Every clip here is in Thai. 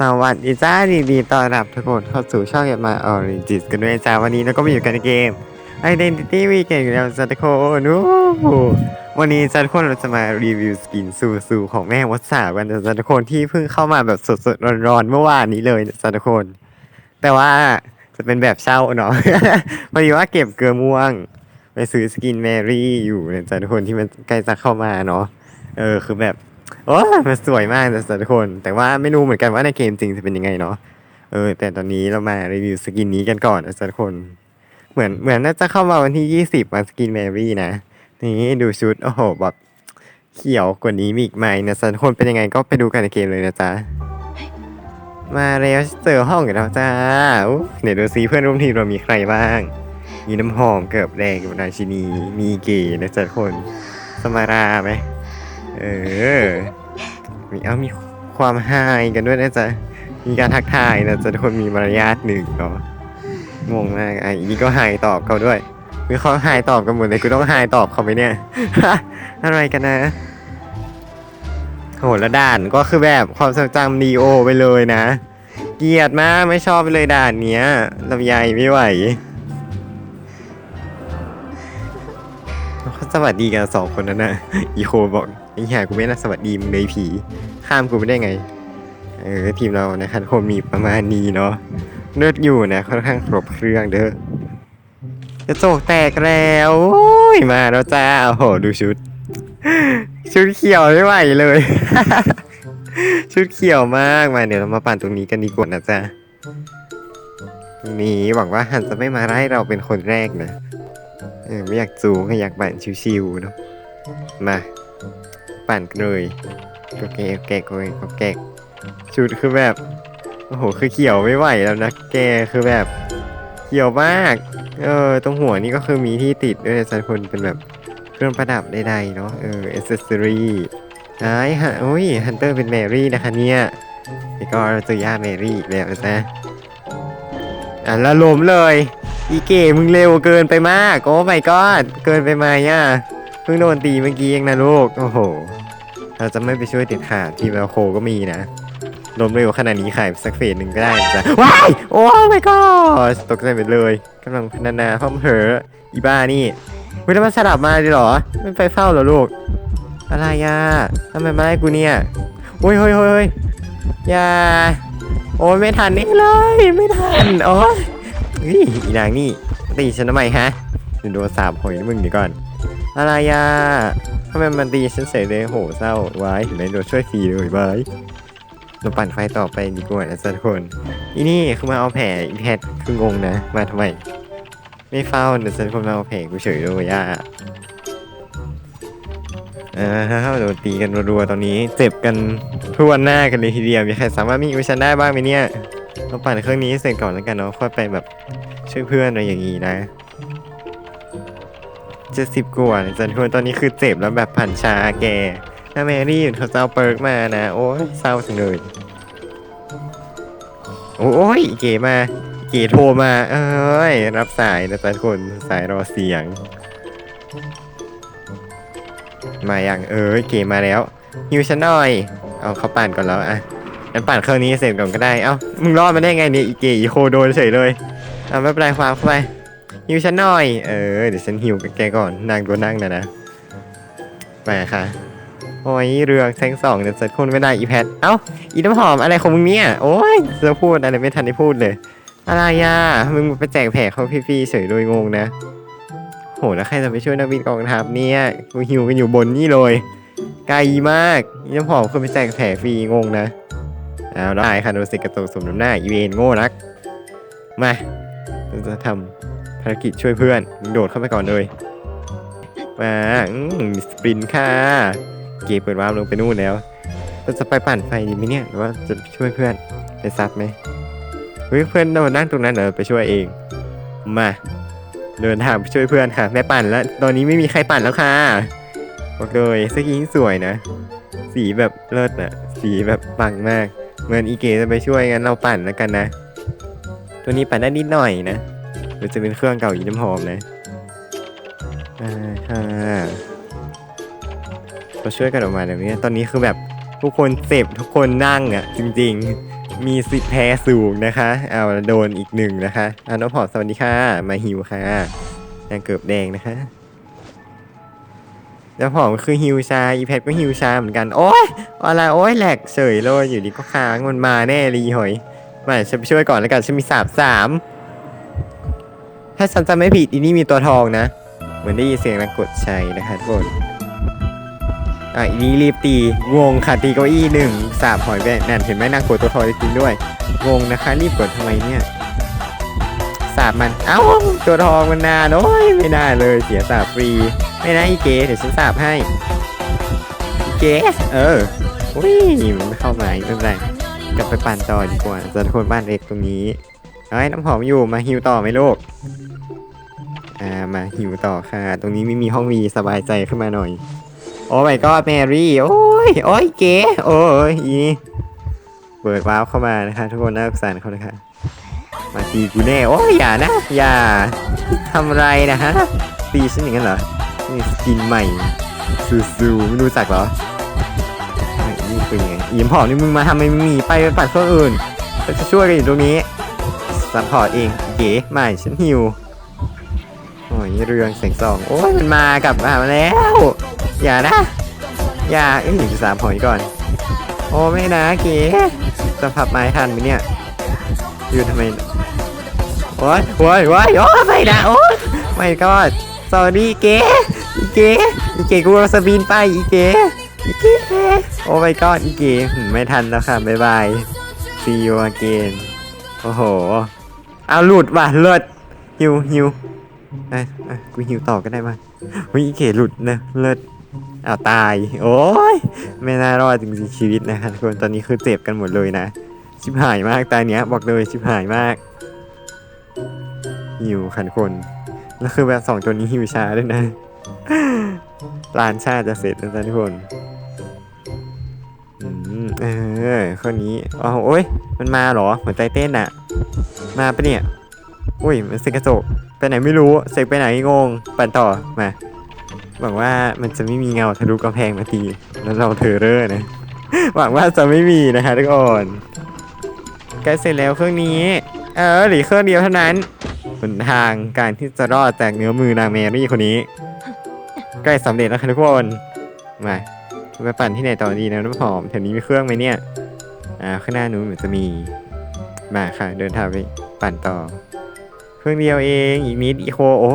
สวัสดีจ้าดีดีต้อนรับทุกคนเข้าสู่ช่องเอ็มมาออริจิสกันด้วยจ้าวันนี้เราก็มาอยู่กันในเกม Identity Weekend อยู่แล้วจ้าทุกคนโอ้โหวันนี้จ้าทุกคนเราจะมารีวิวสกินซูซูของแม่วัดสาวกันจ้าทุกคนที่เพิ่งเข้ามาแบบสดๆร้อนๆเมื่อวานนี้เลยจ้าทุกคน แต่ว่าจะเป็นแบบเช่าเนาะพอดีว่าเก็บเกลือม่วง ไปซื้อสกินแมรี่อยู่จ้าทุกคนที่มันใกล้จะเข้ามาเนาะเออคือแบบ โอ้มันสวยมากนะทุกคน แต่ว่าไม่รู้เหมือนกันว่าในเกมจริงจะเป็นยังไงเนาะเออ แต่ตอนนี้เรามารีวิวสกินนี้กันก่อนนะทุกคน เหมือนเหมือนน่าจะเข้ามาวันที่ยี่สิบมาสกินแมรี่นะนี่ดูชุดโอ้โหแบบเขียวกว่านี้มีอีกไหมนะทุกคนเป็นยังไงก็ไปดูกันในเกมเลยนะจ๊ะมาแล้วเจอห้องกันแล้วจ้าเดี๋ยวดูซิเพื่อนร่วมทีมเรามีใครบ้าง มีน้ำหอมเกือบแดงกับราชินี มีเก๋นะจ๊ะทุกคน สมาราไหม เออ มีเอามีความไฮกันด้วยนะจ๊ะ มีการทักทายนะจ๊ะทุกคนมีมารยาทหนึ่งเนาะงงมากอะอีนี่ก็ไฮตอบเขาด้วยมีเขาไฮตอบกันหมดเลยกูต้องไฮตอบเขาไหมเนี่ย อะไรกันนะโหแล้วด่านก็คือแบบความทรงจำดีโอไปเลยนะ เกลียดมากไม่ชอบเลยด่านเนี้ยลำไยไม่ไหวเขาสวัสดีกันสองคนนั้นนะอีโคบอก ไอ้ห่ากูไม่น่าสวัสดีมึงเลยผีข้ามกูไม่ได้ไง เออทีมเรานะครับคนมีประมาณนี้เนาะเลือดอยู่นะค่อนข้างครบเครื่องเด้อกระจกแตกแล้วโอ้ยมาแล้วจ้าโอ้โหดูชุด ชุดเขียวไม่ไหวเลย ชุดเขียวมากมาเดี๋ยวเรามาปั่นตรงนี้กันดีกว่านะจ๊ะตรงนี้หวังว่าฮันจะไม่มาไล่เราเป็นคนแรกนะเออไม่อยากจูงอยากปั่นชิวๆเนาะมา ปั่นเลยก็แกกแกกเลยก็แกชุดคือแบบโอ้โหคือเขียวไม่ไหวแล้วนะแกคือแบบเขียวมากเออตรงหัวนี่ก็คือมีที่ติดด้วยนะสันคนเป็นแบบเครื่องประดับใดๆเนาะเออเอ c เซสซอรี่ไอ้ฮะโอ้ยฮันเตอร์เป็นแมรี่นะคะเนี่ยแล้วก็เราเจอย่าแมรี่อีกแล้วนะอะล้วล้มเลย อีเก๋มึงเร็วเกินไปมาก โอ้ my god เกินไปไหมอะเพิ่งโดนตีเมื่อกี้เองนะลูก โอ้โห เราจะไม่ไปช่วยติดขาดทีมเราโคก็มีนะลมเร็วขนาดนี้ขายสักเฟสหนึ่งก็ได้นะจ้ะว้าย โอ้ my god ตกใจไปเลยกำลังพนานาพร้อมเพออีบ้านี่เฮ้ยแล้วมันสลับมาดิเหรอ ไม่ไปเฝ้าเหรอลูก อะไรอะทำไมมาให้กูเนี่ย โอ้ยเฮ้ยเฮ้ยเฮ้ยอย่า โอ้ยไม่ทันนี่เลย ไม่ทัน โอ้ยอีนางนี่ตีฉันทำไมฮะเดี๋ยวโดนสาบหอยนะมึงเดี๋ยวก่อน อะไรอะ ทำไมมันตีฉันเฉยเลยโหเศร้าไว้เห็นไหมโดนช่วยฟรีเลยไว้เราปั่นไฟต่อไปดีกว่านะจ๊ะทุกคนอีนี่คือมาเอาแผลอีแพทคืองงนะ มาทำไม ไม่เฝ้านะจ๊ะทุกคนมาเอาแผลกูเฉยเลยอะอ่าโดนตีกันรัวๆตอนนี้ เจ็บกันทั่วหน้ากันเลยทีเดียวมีใครสามารถมีวิชันได้บ้างไหมเนี่ยเราปั่นเครื่องนี้เสร็จก่อนแล้วกันเนาะค่อยไปแบบช่วยเพื่อนอะไรอย่างงี้นะ เจ็ดสิบกว่าเนี่ยจันทวนตอนนี้คือเจ็บแล้วแบบผ่านชาแกถ้าแมรี่เขาจะเอาเปิร์กมานะ โอ้ยเศร้าจังเลยโอ้ยเก๋มา เก๋โทรมา เอ้ย รับสายนะจันคนสายรอเสียง มาอย่างเอ้ยเก๋มาแล้วฮิวฉันหน่อย เอาเขาปั่นก่อนแล้วอะงั้นปั่นเครื่องนี้เสร็จก่อนก็ได้ เอ้า มึงรอดมาได้ไงเนี่ยอีเก๋อีโคโดนเฉยเลยเอาไม่เป็นไรความเข้าไป ฮิวฉันหน่อย เออ เดี๋ยวฉันฮิวกับแกก่อน นางตัวนั่งนะนะมาค่ะ โอ้ยเรือแซงสองเดี๋ยวเสร็จคนไม่ได้อีแพท เอ้า อีน้ำหอมอะไรของมึงเนี่ย โอ้ยจะพูดอะไรไม่ทันได้พูดเลย อะไรอะ มึงไปแจกแผลเขาฟรีๆเฉยโดยงงนะ โห แล้วใครจะไปช่วยนักบินกองทัพเนี่ยกูฮิวกันอยู่บนนี่เลย ไกลมาก อีน้ำหอมคือไปแจกแผลฟรีงงนะเอาได้ค่ะโดนสิกระตุกสมน้ำหน้าอีเวนโง่นัก มาเราจะทำ ภารกิจช่วยเพื่อนโดดเข้าไปก่อนเลยมาสปรินค่ะ เกเปิดวาร์ปลงไปนู่นแล้วเราจะไปปั่นไฟดีไหมเนี่ยหรือว่าจะช่วยเพื่อนไปซัดไหมเฮ้ยเพื่อนโดนนั่งตรงนั้นเดี๋ยวไปช่วยเอง มาเดินทางไปช่วยเพื่อนค่ะแม่ปั่นแล้ว ตอนนี้ไม่มีใครปั่นแล้วค่ะบอกเลยสกินสวยนะ สีแบบเลิศอะสีแบบปังมากเหมือนอีเกจะไปช่วยงั้นเราปั่นแล้วกันนะ ตัวนี้ปั่นได้นิดหน่อยนะ มันจะเป็นเครื่องเก่าอีน้ำหอมนะอ่าค่ะเราช่วยกันออกมาแบบนี้ ตอนนี้คือแบบทุกคนเจ็บทุกคนนั่งอะ จริง ๆ มีสิทธิ์แพ้สูงนะคะเอาโดนอีกหนึ่งนะคะอาน้องผอมสวัสดีค่ะ มาฮิวค่ะแดงเกือบแดงนะคะแล้วผอมคือฮิวชา อีแพทก็ฮิวชาเหมือนกัน โอ๊ยอะไรโอ๊ยแหลกเฉยเลยอยู่ดีก็ค้างมันมาแน่รีหอยมาฉันไปช่วยก่อนแล้วกันฉันมีสามสาม ถ้าฉันจำไม่ผิดอีนี่มีตัวทองนะ เหมือนได้ยินเสียงนักกดใช้นะคะทุกคนอะอีนี้รีบตีงงค่ะตีเก้าอี้หนึ่งสาบหอยแบนนั่นเห็นไหมนางกดตัวทองจริงด้วยงงนะคะรีบกดทำไมเนี่ยสาบมันเอ้าตัวทองมันนานโอ้ยไม่น่าเลยเสียสาบฟรี ไม่นะอีเก๋เดี๋ยวฉันสาบให้อีเก๋เอออุ้ยมันเข้ามาไม่เป็นไรกลับไปปั่นต่อดีกว่าจะทนบ้านเล็กตรงนี้ เอาให้น้ำหอมอยู่มาฮิวต่อไหมลูกอ่ามาฮิวต่อค่ะ ตรงนี้ไม่มีห้องวีสบายใจขึ้นมาหน่อย โอ้ my god แมรี่ โอ้ย โอ้ยเก๋โอ้ยอีนี่เปิดวาร์ปเข้ามานะคะ ทุกคนน่าสงสารเขานะคะ มาตีกูแน่ โอ้ยอย่านะ อย่าทำไรนะฮะ ตีฉันอย่างนั้นเหรอ นี่สกินใหม่ซูซูไม่รู้จักเหรอนี่คือยังไงอีมพอร์ตนี่มึงมาทำไมมึงหนีไปไปปัดเครื่ออื่นจะช่วยกันอยู่ตรงนี้ ซัพพอร์ตเองเก๋ไม่ฉันหิวโอ้ยเรืองแสงสองโอ้ยมันมากลับมาแล้ว อย่านะ อย่าเอ้ยหนึ่งสามหอยก่อน โอ้ไม่นะเก๋จะพับไม้ทันไหมเนี่ยยืนทำไมโอ้ยโอ้ยโอ้ยโอ้ยไม่นะโอ้ยไม่ก็สวัสดีเก๋อีเก๋อีเก๋กูสบินไปอีเก๋อีเก๋โอ้ my god อีเก๋ไม่ทันแล้วค่ะบ๊ายบาย see you again โอ้โห เอาหลุดว่ะเลิศฮิวฮิวเอ้กูฮิวต่อก็ได้มาเฮ้ยอีเก๋หลุดนะเลิศอ้าวตาย โอ้ยไม่น่ารอดจริงๆชีวิตนะคะทุกคนตอนนี้คือเจ็บกันหมดเลยนะ ชิบหายมากตายเนี้ยบอกเลยชิบหายมากหิวขันคนแล้วคือแบบสองตัวนี้หิวช้าด้วยนะลานชาจะเสร็จแล้วทุกคนอืมเออข้อนี้อ๋อโอ้ยมันมาเหรอหัวใจเต้นอะ มาปะเนี่ย อุ้ยมันเซ็กกระจกไปไหนไม่รู้เซ็กไปไหนงงปั่นต่อมาหวังว่ามันจะไม่มีเงาทะลุกำแพงมาทีแล้วเราเทอเรอนะหวังว่าจะไม่มีนะคะทุกคนใกล้เสร็จแล้วเครื่องนี้ เออหลือเครื่องเดียวเท่านั้นหนทางการที่จะรอดจากเงื้อมือนางแมรี่คนนี้ ใกล้สำเร็จแล้วค่ะทุกคนมาไปปั่นที่ไหนต่อดีนะน้ำหอมแถวนี้มีเครื่องไหมเนี่ยอ่าข้างหน้านู้นเหมือนจะมี มาค่ะ เดินทางไปปั่นต่อเครื่งเดียวเองอีกนิดอีโคโอ้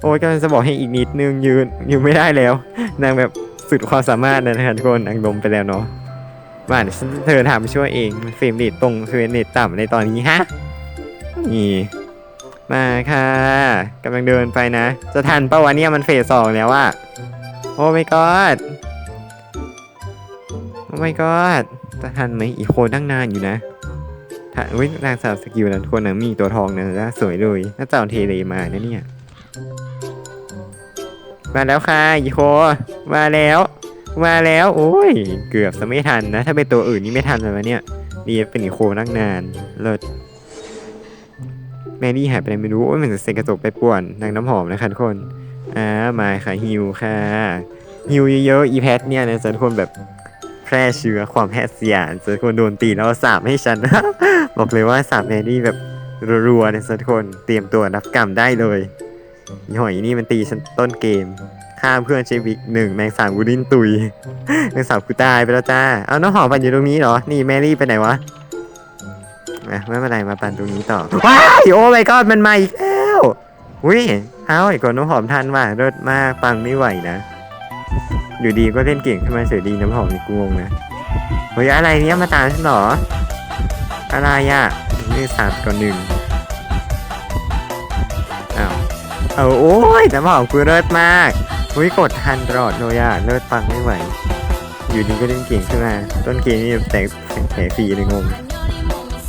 โอ้ยกำลังจะบอกให้อีกนิดนึงยืนยืนไม่ได้แล้ว นางแบบสุดความสามารถนะคะทุกคนนางลมไปแล้วเนาะมาเดี๋ยวเธอถามช่วยเองเฟรมเรทตรงเฟรมเรทต่ำในตอนนี้ฮะนี่มาค่ะกำลังเดินไปนะ จะทันปะวะเนี่ยมันเฟสสองแล้วอะโอ้ my god โอ้ my god จะทันไหมอีโคนตั้งนานอยู่นะ ถ้าเว้ยนางสาวสกิลนั้นคนนะมีตัวทองนะนะสวยเลยน่าจะเอาเทเลมานะเนี่ย มาแล้วค่ะอีโคมาแล้ว มาแล้ว โอ้ย เกือบจะไม่ทันนะ ถ้าเป็นตัวอื่นนี่ไม่ทันเลยวะเนี่ยดีเป็นอีโคตั้งนาน เลิศแมรี่หายไปไหนไม่รู้ โอ้ยมันจะเซ็นกระจกไปป่วนนางน้ำหอมนะคะทุกคน อ่า มาค่ะฮิวค่ะฮิวเยอะๆ อีแพทเนี่ยนะจะทุกคนแบบ พร่เชื้อความแพทย์เสียนจะทุกคนโดนตีแล้วสาบให้ฉัน บอกเลยว่าสาบแมรี่แบบรัวๆนะจะทุกคนเตรียมตัวรับกรรมได้เลยหอยนี่มันตีฉันต้นเกมฆ่าเพื่อนเชฟวิกหนึ่งแมงสาบกูดิ้นตุยแมงสาบกูตายไปแล้วจ้าเอาน้ำหอมปั่นอยู่ตรงนี้เหรอนี่แมรี่ไปไหนวะมาไม่เป็นไรมาปั่นตรงนี้ต่อว้ายโอ้ my god มันมาอีกแล้วอุ้ยเอาไอ้คนน้ำหอมทันว่ะเลิศมากปังไม่ไหวนะ อยู่ดีก็เล่นเก่งขึ้นมาเฉยดีน้ำหอมนี่กูงงนะเฮ้ยอะไรเนี่ยมาตามฉันเหรอ อะไรอะนี่สามก่อนหนึ่งอ้าวเอาโอ้ยน้ำหอมกูเลิศมากอุ้ยกดทันตลอดเลยอะเลิศปังไม่ไหว อยู่ดีก็เล่นเก่งขึ้นมาต้นเกมนี่แตกแผลฟรีเลยงง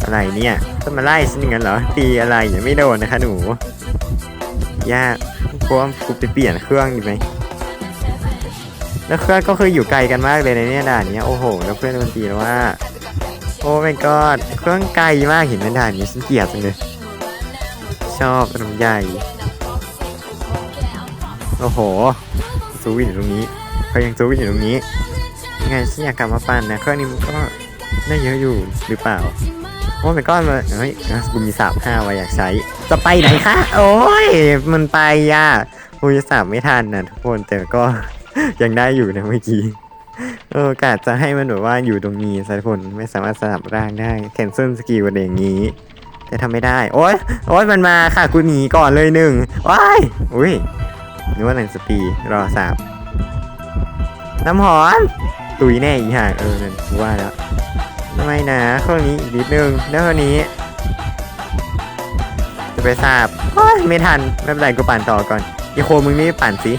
อะไรเนี่ยจะมาไล่ฉันอย่างนั้นเหรอตีอะไรยังไม่โดนนะคะหนูยากกลัวกูไปเปลี่ยนเครื่องดีไหม แล้วเครื่องก็คืออยู่ไกลกันมากเลยในเนี่ยด่านเนี้ยโอ้โห แล้วเพื่อนมันตีแล้วว่า โอ้ my god เครื่องไกลมากเห็นไหมด่านนี้ฉันเกลียดจังเลยชอบขนมใหญ่ โอ้โหซูวินอยู่ตรงนี้เขายังซูวินอยู่ตรงนี้งไงฉันอยากกลับมาปั่นนะเครื่องนี้มันก็ได้เยอะอยู่หรือเปล่าโอ้ไม่ก้อนมาเฮ้ยกูมีสามห้าไว้อยากใช้ จะไปไหนคะ โอ้ย มันไปย่ากูจะสามไม่ทันนะทุกคนแต่ก็ ยังได้อยู่นะเมื่อกี้เออกาจะให้มันแบบว่าอยู่ตรงนี้สักคนไม่สามารถสลับร่างได้แคนเซิลสกิลอะไรอย่างนี้ แต่ทำไม่ได้ โอ๊ยโอ๊ยมันมาค่ะกูหนีก่อนเลยหนึ่งว้ายอุ้ยนึกว่าหนังสปีรอสามน้ำหอมตุยแน่อีห่าเออนั่นกูว่าแล้วทำไมนะข้อนี้อีกนิดนึงแล้วข้อนี้ จะไปทราบไม่ทันไม่เป็นไรกูปั่นต่อก่อนอีโคมึงนี่ปั่นสิ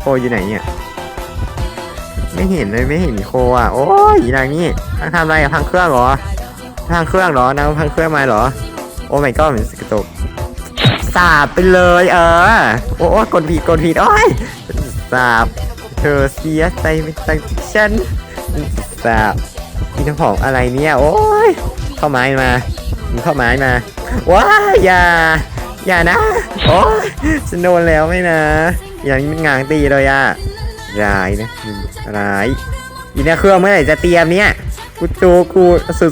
โคอยู่ไหนเนี่ย ไม่เห็นเลยไม่เห็นโคอะ โอ้ยนางนี่นางทำอะไรพังเครื่องเหรอ พังเครื่องเหรอนางพังเครื่องมาเหรอ โอ้ my god มันสกระตกสาบไปเลย เออ โอ้กดผิดกดผิดโอ้ยสาบเธอเสียใจไม่ตั้งฉันสาบพี่น้ำหอมอะไรเนี่ย โอ้ย เข้าไม้มาเข้าไม้มา ว้ายอย่า อย่านะ โอ้ฉันโดนแล้วไม่นะ อย่างนี้มันงางตีเลยอะร้ายนะร้ายอีเนี่ยเครื่องเมื่อไหร่จะเตรียมเนี่ย กูจูกู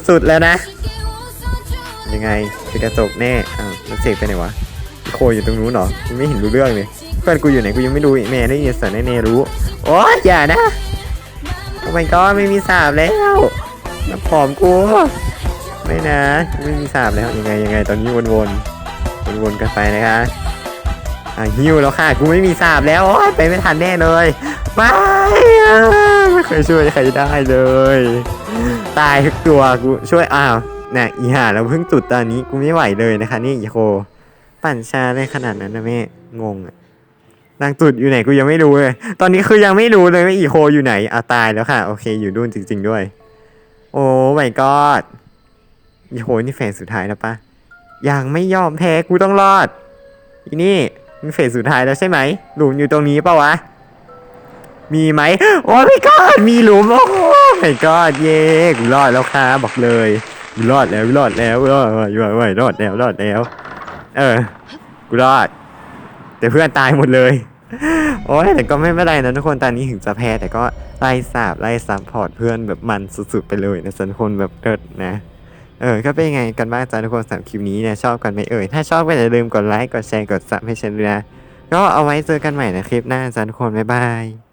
สุดๆแล้วนะ ยังไงคือกระจกแน่อ้าวแล้วเสกไปไหนวะโคอยู่ตรงนู้นเหรอไม่เห็นรู้เรื่องเลยเพื่อนกูอยู่ไหนกูยังไม่รู้แม่ได้ยินเสียงแน่รู้โอ๊ยอย่านะโอ้ my god ไม่มีสาบแล้วน้ำผอมกูไม่นะ ไม่มีสาบแล้วยังไงยังไงตอนนี้วนๆ วนๆกันไปนะคะอะหิวแล้วค่ะ กูไม่มีสาบแล้วโอ๊ยไปไม่ทันแน่เลยไม่อะไม่เคยช่วยใครได้เลย ตายทุกตัวกูช่วยอ้าวน่ะอีห่าแล้วเพิ่งจุดตอนนี้กูไม่ไหวเลยนะคะ นี่อีโค ปั่นชาได้ขนาดนั้นนะแม่งงอะนางจุดอยู่ไหนกูยังไม่รู้เลย ตอนนี้คือยังไม่รู้เลยว่าอีโคอยู่ไหนอะตายแล้วค่ะ โอเคอยู่ดูนจริง ๆ ด้วย โอ้ my god อีโคนี่แฟนสุดท้ายแล้วปะ ยังไม่ยอมแพ้กูต้องรอด อีนี่มันเฟสสุดท้ายแล้วใช่ไหม หลุมอยู่ตรงนี้ปะวะ มีไหม โอ้ไม่กอดมีหลุม โอ้ไม่กอดเย่กูรอดแล้วค่ะบอกเลยกูรอดแล้วกูรอดแล้วรอดรอดรอดรอดแล้วรอดแล้ว เออ กูรอด แต่เพื่อนตายหมดเลย โอ้ยแต่ก็ไม่เป็นไรนะทุกคน ตอนนี้ถึงจะแพ้แต่ก็ไล่สาบไล่ซัพพอร์ตเพื่อนแบบมันสุดๆไปเลยนะสันคนแบบเกิดนะ เออ ก็เป็นยังไงกันบ้างจ้าทุกคนสำหรับคลิปนี้เนี่ยชอบกันไหมเอ่ย ถ้าชอบก็อย่าลืมกดไลค์ กดแชร์ กดซับให้ฉันด้วยนะ ก็เอาไว้เจอกันใหม่ในคลิปหน้าจ้าทุกคน บ๊ายบาย